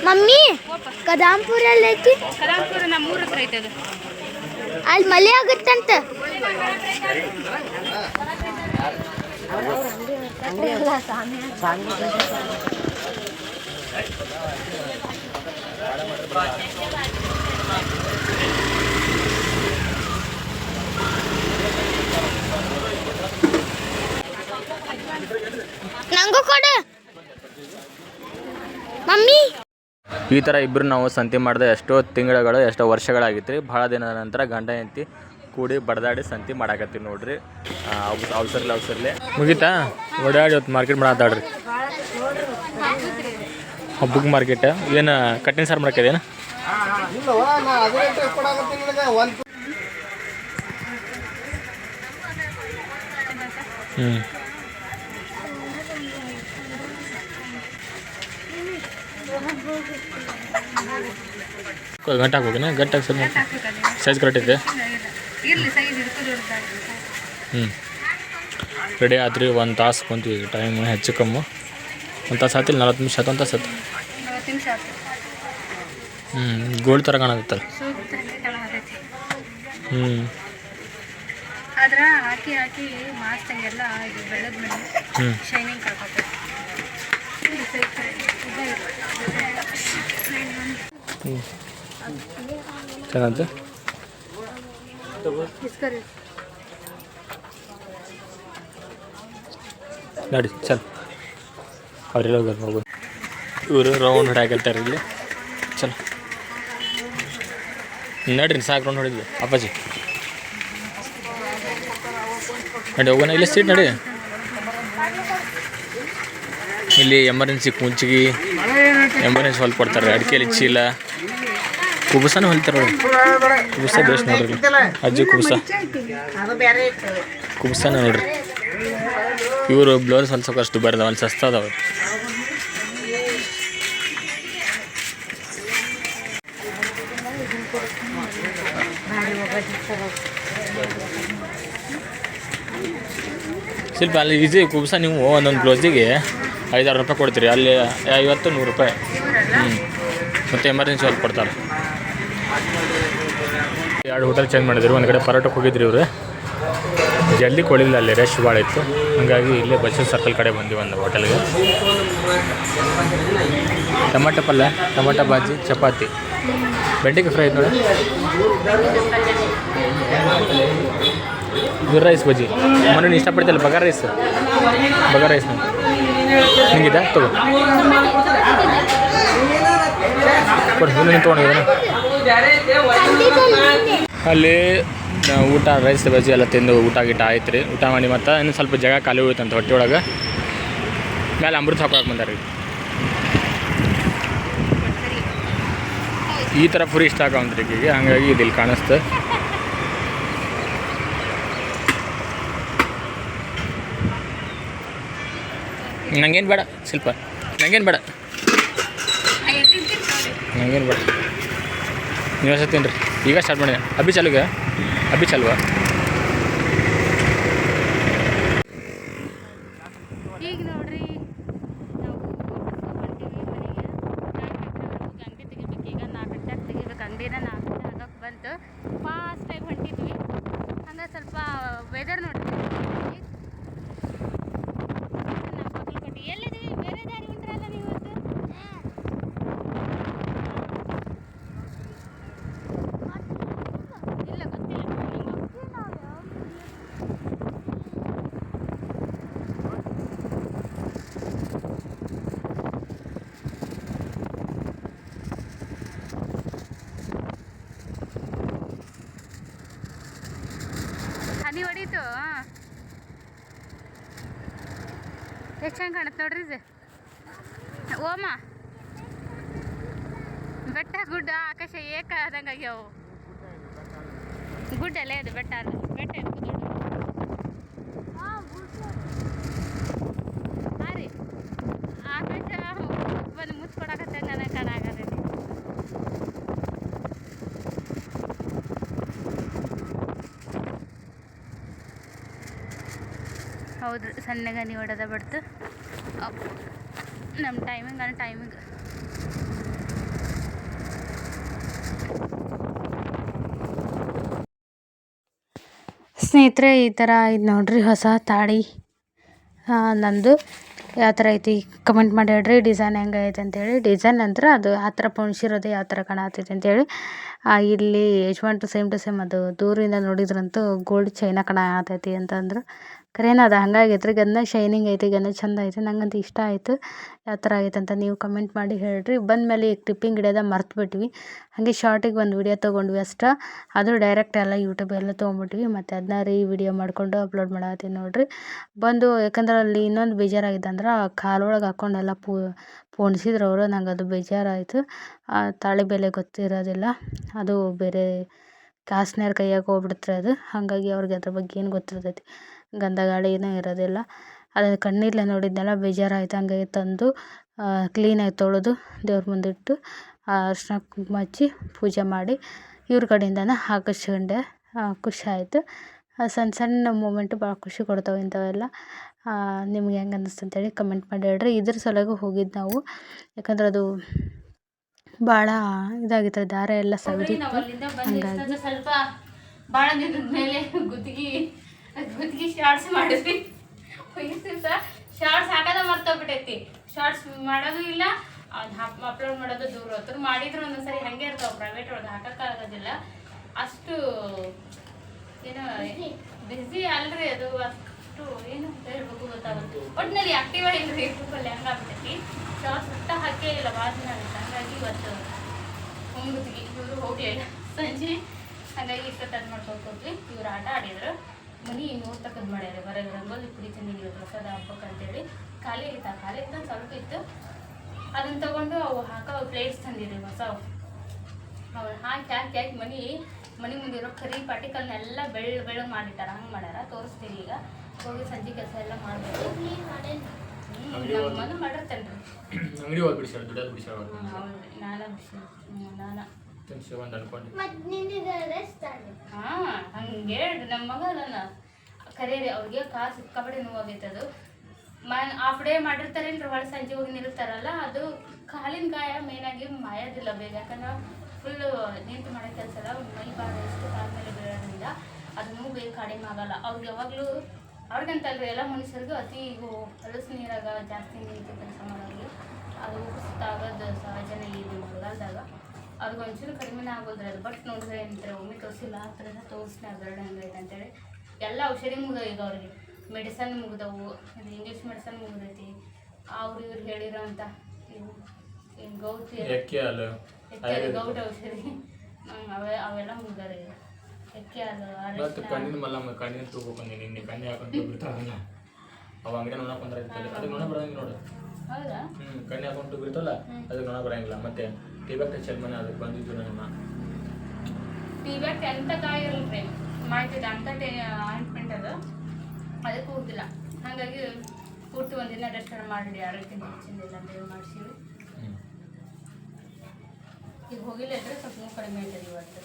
ಮಮ್ಮಿ ಕದಾಂಪುರಲ್ಲಿ ಐತಿ ಕದಾಂಪುರ ನಮ್ಮ ಊರ ಹತ್ರ ಐತೆ ಅದು. ಅಲ್ಲಿ ಮಳೆ ಆಗುತ್ತಂತ? ಈ ಥರ ಇಬ್ಬರು ನಾವು ಸಂತೆ ಮಾಡಿದ ಎಷ್ಟೋ ತಿಂಗಳುಗಳು, ಎಷ್ಟೋ ವರ್ಷಗಳಾಗಿತ್ತು ರೀ ಭಾಳ ದಿನದ ನಂತರ ಗಂಡ ಎಂತಿ ಕೂಡಿ ಬಡದಾಡಿ ಸಂತಿ ಮಾಡಾಕತ್ತೀವಿ ನೋಡ್ರಿ. ಅವಸರ್ಲೆ ಅವಸರ್ಲೆ. ಮುಗೀತಾ? ಓಡಾಡಿ ಇವತ್ತು ಮಾರ್ಕೆಟ್ ಮಾಡತ್ತಾಡ್ರಿ ಹಬ್ಬಕ್ಕೆ ಮಾರ್ಕೆಟ್ ಏನು ಕಟ್ಟಿನ ಸಾರು ಮಾಡಕ್ಕದೇನು ಹ್ಞೂ ಗಂಟೆ ಹಾಕೋಕೆ ಗಂಟೆ ಹಾಕ್ಸ ಸೈಜ್ ಕರೆಕ್ಟ್ ಇದೆ ಹ್ಞೂ ರೆಡಿ ಆದ್ರಿ ಒಂದು ತಾಸು ಕುಂತೀವಿ ಟೈಮ್ ಹೆಚ್ಚು ಕಮ್ಮಿ. ಒಂದು ತಾಸು ಆತಿಲ್ಲ ನಲ್ವತ್ತು ನಿಮಿಷ ಆಯ್ತು ಒಂದು ತಾಸು ಆಯ್ತು ಹ್ಞೂ ಗೋಲ್ಡ್ ಥರ ಕಾಣತ್ತಲ್ಲ ಹ್ಞೂ ಆದ್ರೆ ಹಾಕಿ ಹಾಕಿ ಮಾಸ್ತಾಗೆಲ್ಲ ಇದು. ಬೆಳೆದ ಮೇಲೆ ಶೈನಿಂಗ್ ನಡಿ ಚಲ್. ಅವ್ರೆಲ್ಲ ಹೋಗೋದು ಹೋಗೋದು ಇವರು ರೌಂಡ್ ಹೊಡ್ಯಾಕತ್ತಾರೆ ಇಲ್ಲಿ. ಚಲೋ. ನಡ್ರಿ ಸಾಕು ರೌಂಡ್ ಹೊಡಿದ್ವಿ. ಅಪ್ಪಾಜಿ. ನಡಿ ಹೋಗೋಣ. ಇಲ್ಲಿ ಸೀಟ್ ನಡಿ. ಇಲ್ಲಿ ಎಮರ್ಜೆನ್ಸಿ ಕುಂಚಿಗೆ ಎಮರ್ಜೆನ್ಸಿ ಹೊಲ್ ಕೊಡ್ತಾರೆ ಅಡಿಕೆಲಿ ಚೀಲ. ಕುಬಸನ ಹೊಲಿತಾರೆ. ಕುಬಸ ಬೇಸ್ ನೋಡ್ರಿ. ಅಜ್ಜಿ ಕುಬ್ಸ ಕುಬ್ಸನ ನೋಡ್ರಿ. ಇವರು ಬ್ಲೌಸ್ ಹೊಲ್ಸೋಕೆ ಅಷ್ಟು ಬರ್ದಾವ ಅಲ್ಲಿ ಸಸ್ತ ಅದಾವ. ಸ್ವಲ್ಪ ಅಲ್ಲಿ ಈಸಿ ಕುಬ್ಸ ನೀವು ಒಂದೊಂದು ಬ್ಲೌಸಿಗೆ ಐದಾರು ರೂಪಾಯಿ ಕೊಡ್ತೀರಿ. ಅಲ್ಲಿ ಐವತ್ತು ನೂರು ರೂಪಾಯಿ. ಹ್ಞೂ ಮತ್ತು ಎಮರ್ಜೆನ್ಸಿ ಹೊಲ್ದು ಕೊಡ್ತಾರೆ. ಎರಡು ಹೋಟೆಲ್ ಚೇಂಜ್ ಮಾಡಿದ್ರು. ಒಂದು ಕಡೆ ಪರೋಟಕ್ಕೆ ಹೋಗಿದ್ರು ಇವರು. ಜಲ್ದಿ ಕೊಡಲಿಲ್ಲ ಅಲ್ಲಿ ರಶ್ ಭಾಳ ಇತ್ತು. ಹಾಗಾಗಿ ಇಲ್ಲೇ ಬಸ್ ಸರ್ಕಲ್ ಕಡೆ ಬಂದ್ವಿ ಒಂದು ಹೋಟೆಲ್ಗೆ ಟೊಮೆಟೊ ಪಲ್ಯ ಟೊಮೆಟೊ ಬಾಜಿ, ಚಪಾತಿ. ಬೆಂಡೆಕಾಯಿ ಫ್ರೈ ನೋಡಿ. ಗುರ್ ರೈಸ್ ಬಜ್ಜಿ. ಮೊನ್ನೆ ನೀನು ಇಷ್ಟಪಡ್ತಿಲ್ಲ ಬಗಾರ್ ರೈಸ್ ಬಗಾರ ರೈಸ್ ಹಿಂಗಿದೆ ತಗೋ. ಕೊಡಿ ಇಲ್ಲಿ ನಿಂತು ತೊಗೊಂಡಿದ್ದೇನೆ ಅಲ್ಲಿ ಊಟ ರೈಸ್ ಬಜ್ಜಿ ಎಲ್ಲ ತಿಂದು ಊಟ ಗೀಟ ಆಯ್ತು ರೀ ಊಟ ಮಾಡಿ ಮತ್ತು ಇನ್ನು ಸ್ವಲ್ಪ ಜಾಗ ಖಾಲಿ ಉಳಿತಂತ ಹೊಟ್ಟೆ ಒಳಗೆ. ಮೇಲೆ ಅಮೃತ ಹಾಕೊಳಕ್ಕೆ ಬಂದಾರ ಈ ಥರ ಫುರಿ ಇಷ್ಟ ಆಗವಂತ್ರಿ ಈಗ ಹಾಗಾಗಿ ಇದು ಇಲ್ಲಿ ಕಾಣಿಸ್ತು. ನಂಗೇನು ಬೇಡ ಸ್ವಲ್ಪ ನಂಗೇನು ಬೇಡ. ನಂಗೇನು ಬೇಡ. ನೀವು ಸತ್ತೀನಿ ರೀ. ಈಗ ಸ್ಟಾರ್ಟ್ ಮಾಡಿದೆ. ಅಭಿ ಚಾಲುಗೆ? ಅಭಿ ಚಾಲುವ ಈಗ ನೋಡ್ರಿ ನಾವು ಹೊಂಟೀವಿ ಮನೆಗೆ ಅಂಗಡಿ ತೆಗಿಬೇಕು ಈಗ ನಾಲ್ಕು ಗಂಟೆಗೆ ತೆಗಿಬೇಕು ಅಂಗಡಿನ ನಾಲ್ಕು ಗಂಟೆ ಆಗೋಕೆ ಬಂತು ಫಾಸ್ಟಾಗಿ ಹೊಂಟಿದ್ವಿ ಹಂಗೆ ಸ್ವಲ್ಪ ವೆದರ್ ನೋಡ್ರಿ ನಮ್ಮ ಬಾಗಲಕೋಟೆ ಎಲ್ಲಿದ್ವಿ ಬೇರೆ ದಾರಿ ಹೊಂಟ್ರಲ್ಲ ನೀವು ಇವತ್ತು ಇಲ್ಲ ಗೊತ್ತಿಲ್ಲ ಹನಿ ಹೊಡೀತು ಎಷ್ಟು ಚಂದ ಕಾಣುತ್ತೆ ನೋಡ್ರಿ ಇದು ಓಮ ಬೆಟ್ಟ ಗುಡ್ಡ ಆಕಾಶ ಏಕ ಆದಂಗೆ ಆಗ್ಯಾವು ಗುಡ್ಡ ಅಲ್ಲೇ ಅದು ಬೆಟ್ಟ ಅಲ್ಲ ಬೆಟ್ಟ ಏನು ದೊಡ್ಡ ಹಾಂ ರೀ ಆಕಾಶ ಬಂದು ಮುಚ್ಕೊಡಕತ್ತೆ ನನಗೆ ಕಾಣಾಗತ್ತೈತಿ ಹೌದು ಸಣ್ಣಗೆ ನೀ ಹೊಡೆದ ಬಿಡ್ತು. ನಮ್ಮ ಟೈಮಿಂಗ್ ಅಂದ್ರೆ ಟೈಮಿಂಗ್ ಸ್ನೇಹಿತರೆ, ಈ ಥರ ಇದು ನೋಡ್ರಿ, ಹೊಸ ತಾಳಿ. ನಂದು. ಯಾವ ಥರ ಐತಿ ಕಮೆಂಟ್ ಮಾಡಿ ಹೇಳ್ರಿ. ಡಿಸೈನ್ ಹೆಂಗೆ ಐತೆ ಅಂತೇಳಿ. ಡಿಸೈನ್ ಅಂದ್ರೆ ಅದು ಆ ಥರ ಪೊಣ್ಸಿರೋದು ಯಾವ ಥರ ಕಾಣತೈತೆ ಅಂತೇಳಿ. ಇಲ್ಲಿ ಯಜಮಾನ್ ಟು ಸೇಮ್ ಟು ಸೇಮ್ ಅದು ದೂರಿಂದ ನೋಡಿದ್ರಂತೂ ಗೋಲ್ಡ್ ಚೈನ ಕಾಣತೈತಿ ಅಂತಂದ್ರು. ಖರೇನ ಅದು ಹಂಗಾಗೈತ್ರಿ ಗಂಧ ಶೈನಿಂಗ್ ಐತಿ ಗಂಧ ಚಂದ ಐತಿ, ನಂಗಂತೂ ಇಷ್ಟ ಆಯಿತು. ಯಾವ ಥರ ಆಗೈತೆ ಅಂತ ನೀವು ಕಮೆಂಟ್ ಮಾಡಿ ಹೇಳ್ರಿ. ಬಂದಮೇಲೆ ಈ ಕ್ಲಿಪ್ಪಿಂಗ್ ಹಿಡಿಯೋದ ಮರ್ತು ಬಿಟ್ವಿ. ಹಾಗೆ ಶಾರ್ಟಿಗೆ ಒಂದು ವಿಡಿಯೋ ತೊಗೊಂಡ್ವಿ ಅಷ್ಟೇ. ಅದು ಡೈರೆಕ್ಟ್ ಎಲ್ಲ ಯೂಟ್ಯೂಬ್ ಎಲ್ಲ ತೊಗೊಂಬಿಟ್ವಿ ಮತ್ತು ಅದನ್ನ ರೀ ವಿಡಿಯೋ ಮಾಡಿಕೊಂಡು ಅಪ್ಲೋಡ್ ಮಾಡತ್ತೀನಿ ನೋಡಿರಿ. ಬಂದು ಯಾಕಂದ್ರೆ ಅಲ್ಲಿ ಇನ್ನೊಂದು ಬೇಜಾರಾಗಿದೆ ಅಂದ್ರೆ ಆ ಕಾಲೊಳಗೆ ಹಾಕ್ಕೊಂಡೆಲ್ಲ ಪೂ, ಪೋಣಿಸಿದ್ರು ಅವರು. ನಂಗೆ ಅದು ಬೇಜಾರಾಯಿತು. ಆ ತಾಳಿ ಬೆಲೆ ಗೊತ್ತಿರೋದಿಲ್ಲ. ಅದು ಬೇರೆ ಕಾಸ್ನ್ಯಾರ ಕೈಯಾಗ ಹೋಗ್ಬಿಡ್ತಾರೆ ಅದು. ಹಾಗಾಗಿ ಅವ್ರಿಗೆ ಅದ್ರ ಬಗ್ಗೆ ಏನು ಗೊತ್ತಿರ್ತೈತಿ. ಗಂಧ ಗಾಳಿ ಏನೂ ಇರೋದಿಲ್ಲ. ಅದು ಕಣ್ಣೀರ್ಲೆ ನೋಡಿದ್ನೆಲ್ಲ ಬೇಜಾರಾಯಿತು. ಹಂಗಾಗಿ ತಂದು ಕ್ಲೀನಾಗಿ ತೊಳೆದು ದೇವ್ರ ಮುಂದಿಟ್ಟು ಅರ್ಶಿನ ಕುಂಕುಮ ಹಚ್ಚಿ ಪೂಜೆ ಮಾಡಿ ಇವ್ರ ಕಡೆಯಿಂದನೇ ಹಾಕಿಸ್ಕೊಂಡೆ ಖುಷಿ ಆಯಿತು ಸಣ್ಣ ಸಣ್ಣ ಮೂಮೆಂಟು ಭಾಳ ಖುಷಿ ಕೊಡ್ತಾವೆ ಇಂಥವೆಲ್ಲ. ನಿಮ್ಗೆ ಹೆಂಗೆ ಅನ್ನಿಸ್ತು ಅಂತೇಳಿ ಕಮೆಂಟ್ ಮಾಡಿ ಹೇಳ್ರಿ. ಇದ್ರ ಸಲುವಾಗಿ ಹೋಗಿದ್ದು ನಾವು. ಯಾಕಂದ್ರೆ ಅದು ಭಾಳ ಇದಾಗಿತ್ತು ದಾರ ಎಲ್ಲ ಸವಿದಿತ್ತು. ನಾವು ಗುತ್ತಿಗೆ ಶಾರ್ಟ್ಸ್ ಮಾಡಿದ್ವಿ. ದಿವಸ ಶಾರ್ಟ್ಸ್ ಹಾಕೋದ ಮರ್ತೋಗ್ಬಿಟ್ಟೈತಿ ಶಾರ್ಟ್ಸ್ ಮಾಡೋದು ಇಲ್ಲ ಅದು ಹಾಕ್ ಅಪ್ಲೋಡ್ ಮಾಡೋದು ದೂರ. ಹೊತ್ತು ಮಾಡಿದ್ರು ಒಂದೊಂದ್ಸರಿ ಹಂಗೆ ಇರ್ತಾವೆ ಪ್ರೈವೇಟ್ ಒಳಗೆ ಹಾಕೋಕ್ಕಾಗೋದಿಲ್ಲ ಅಷ್ಟು, ಏನೋ ಬಿಸಿ ಅಲ್ರಿ ಅದು, ಅಷ್ಟು ಏನು ಅಂತ ಹೇಳ್ಬೇಕು ಗೊತ್ತಾಗುತ್ತೆ ಒಟ್ಟಿನಲ್ಲಿ ಆಕ್ಟಿವ್ ಆಗಿಲ್ರಿ ಯೂಟ್ಯೂಬಲ್ಲಿ ಹಂಗಾಗ್ಬಿಟ್ಟೈತಿ ಶಾರ್ಟ್ಸ್ ಸುತ್ತ ಹಾಕೇ ಇಲ್ಲ ಭಾಳ ದಿನ ಆಗುತ್ತೆ ಹಂಗಾಗಿ ಇವತ್ತು ಹೊಂಗುತ್ತಿಗೆ ಇವರು ಹೋಗಿ ಸಂಜೆ, ಹಾಗಾಗಿ ತಂದು ಮಾಡ್ಕೊಂಡು ಹೋದ್ವಿ ಇವ್ರು ಆಟ ಆಡಿದ್ರು. ಮನಿ ನೋಡ್ತಕ್ಕದ್ ತಕ್ಕದ್ ಮಾಡ್ಯಾರ. ಬರ ರಂಗೋಲಿ ಪುಡಿ ತಂದಿದ್ದೀವಿ ಪ್ರಸಾದ ಹಬ್ಬಕ್ಕೆ ಅಂತೇಳಿ ಖಾಲಿ ಇತ್ತು ಆ ಖಾಲಿ ಇತ್ತು ಸ್ವಲ್ಪ ಇತ್ತು. ಅದನ್ನ ತಗೊಂಡು ಅವು ಹಾಕೋ ಪ್ಲೇಟ್ಸ್ ತಂದಿರಿ ಹೊಸ ಅವ್ರು ಹಾಕಿ ಹಾಕಿ ಹಾಕಿ ಮನಿ ಮನಿ ಇರೋ ಕರಿ ಪಾಟಿಕಲ್ನೆಲ್ಲ ಬೆಳ್ ಬೆಳ್ ಮಾಡಿಟ್ಟಾರ ಹಂಗೆ ಮಾಡ್ಯಾರ. ತೋರಿಸ್ತೀವಿ ಈಗ. ಹೋಗಿ ಸಂಜೆ ಕೆಲಸ ಎಲ್ಲ ಮಾಡಬೇಕು. ಮಾಡಿರ್ತೇನೆ ರೀ ಅಂಗಡಿ ಹೋಗಿ ಬಿಡಿಸ್ಯಾರ ದುಡ್ಡಲ್ಲಿ ಬಿಡಿಸ್ಯಾರ ಹೌದು ನಾನ ಬಿಸಿ ನಾನ. ಒಂದು ಅನ್ಕೊಂಡು ಹಾ ಹಂಗೆ ಹೇಳ್ರಿ ನಮ್ಮ ಮಗ ಅದನ್ನ ಕರೀರಿ ಅವ್ರಿಗೆ ಕಾಲು ಸಿಕ್ಕಾಪಡೆ ನೋವಾಗೈತದು. ಅದು ಮನ್ ಹಾಫ್ ಡೇ ಮಾಡಿರ್ತಾರೇನ್ರಿ ಹೊಳೆ ಸಂಜೆ ಹೋಗಿ ನಿಲ್ತಾರಲ್ಲ ಅದು ಕಾಲಿನ ಗಾಯ ಮೇನಾಗಿ ಮಾಯೋದಿಲ್ಲ ಬೇಗ. ಯಾಕಂದ್ರೆ ಫುಲ್ ನಿಂತು ಮಾಡೋ ಕೆಲಸ ಅಲ್ಲ ಮೈ ಭಾಗ ಎಷ್ಟು ಕಾಲ ಮೇಲೆ ಬೀಳೋದ್ರಿಂದ ಅದು ನೋವು ಬೇಗ ಕಡಿಮೆ ಆಗಲ್ಲ. ಅವ್ರಿಗೆ ಯಾವಾಗಲೂ ಅವ್ರಿಗಂತಲ್ರಿ ಎಲ್ಲ ಮನುಷ್ಯರಿಗೂ ಅತಿ ಈಗ ಹೊಲಸು ನೀರಾಗ ಜಾಸ್ತಿ ನಿಂತು ಕೆಲಸ ಮಾಡೋದು ಅದು ಕುಸಿತ ಆಗೋದು ಸಹಜನೇ ಇದು ಮಳೆಗಾಲದಾಗ ಅವ್ರಿಗೆ ಒಂಚೂರು ಕಡಿಮೆನೇ ಆಗೋದ್ರಿ ಅದು ಬಟ್ ನೋಡಿದ್ರೆ ಏನಂತಾರೆ ಒಮ್ಮೆ ತೋರಿಸಿಲ್ಲ ಆ ಥರ ತೋರಿಸ್ನ ಬೆರಡು ಹಂಗೈತೆ ಅಂತೇಳಿ. ಎಲ್ಲ ಔಷಧಿ ಮುಗಿದವು ಈಗ ಅವ್ರಿಗೆ. ಮೆಡಿಸನ್ ಮುಗಿದವು ಇದು ಇಂಗ್ಲೀಷ್ ಮೆಡಿಸನ್ ಮುಗಿದೈತಿ. ಅವ್ರು ಇವ್ರು ಹೇಳಿರೋ ಅಂತ ಗೌತಿ ಗೌಟ್ ಔಷಧಿ? ಅವೇ ಅವೆಲ್ಲ ಮುಗಿದಾರೆ ಈಗ ಎಕ್ಕೆ ಅದು ಕಣ್ಣಿನ ಮಲ್ಲ ಕಣ್ಣಿನ ತಗೋಕೊಂಡು ನಿನ್ನೆ ಕಣ್ಣಿ ಹಾಕೊಂಡು ಬಿಡ್ತಾರಲ್ಲ ಅವ ಅಂಗಡಿ ನೋಡ ಬಂದ್ರೆ ಅದು ನೋಡ ಬರಂಗಿಲ್ಲ ನೋಡು. ಹೌದಾ? ಹ್ಞೂ ಕಣ್ಣಿ ಹಾಕೊಂಡು ಬಿಡ್ತಲ್ಲ ಅದಕ್ಕೆ ನೋಡ ಬರಂಗಿಲ್ಲ. ಮತ್ತೆ ಟಿಬಾಕ್ ಚರ್ಮನ ಅದಕ್ಕೆ ಬಂದಿದ್ದು ನನ್ನ ಟೀ ಬ್ಯಾಗ್ ಎಂತ ಕಾಯಿರಲ್ರಿ ಮಾಡ್ತಿದ್ದೆ ಅಂತ ಆಯಿಂಟ್ಮೆಂಟ್ ಅದು. ಅದಕ್ಕೆ ಹೋಗಿಲ್ಲ ಹಾಗಾಗಿ ಪೂರ್ತಿ ಒಂದಿನ ರೆಸ್ಟ್ ಮಾಡಿ ಆರೋಗ್ಯ ಹೆಚ್ಚಿಂದಿಲ್ಲ ಅಂತ ಮಾಡಿಸಿವಿ ಈಗ ಹೋಗಿಲ್ಲ ಇದ್ರೆ ಸ್ವಲ್ಪ ಕಡಿಮೆ ಆಯ್ತದೆ ಇವತ್ತು.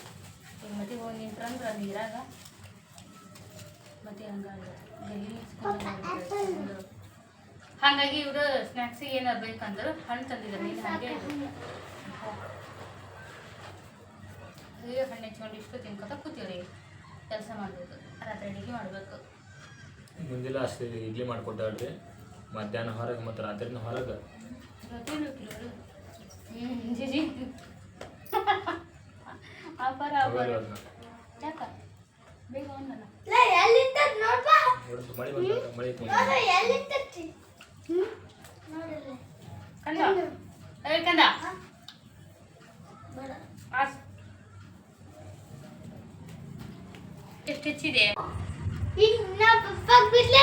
ಈಗ ಮತ್ತೆ ಹೋಗಿ ನಿಂತ್ರಂದ್ರೆ ಅದು ನೀರಾಗ ಮತ್ತೆ ಹಂಗಾಗಿ ಹಾಗಾಗಿ ಇವರು ಸ್ನ್ಯಾಕ್ಸಿಗೆ ಏನಾರು ಬೇಕಂದ್ರೆ ಹಣ್ಣು ತಂದಿದ್ದಾರೆ ಹಾಗೆ ಈಗ ಹಣ್ಣು ಹೆಚ್ಕೊಂಡು ಇಷ್ಟು ತಿನ್ಕೊತ ಕೂತೀವ್ರಿ. ಕೆಲಸ ಮಾಡಬೇಕು ರಾತ್ರಿ ಅಡುಗೆ ಮಾಡಬೇಕು. ಮುಂದಿಲ್ಲ ಅಷ್ಟು ಇಡ್ಲಿ ಮಾಡಿಕೊಟ್ಟಾಡ್ರಿ ಮಧ್ಯಾಹ್ನ ಹೊರಗೆ ಮತ್ತು ರಾತ್ರಿನ ಹೊರಗೆ. ಹ್ಞೂ ಜಿಜಿ ಯಾಕ? ಬೇಗ ಮಳೆ ಮಳೆ ಕಂದ? ಏ ಕಂದ? ಬೇಡ. ಆಸ್ ಎಷ್ಟು ಹೆಚ್ಚಿದೆ ಈಗ ನಾ ಪಪ್ಪ ಬಿಡ್ಲೆ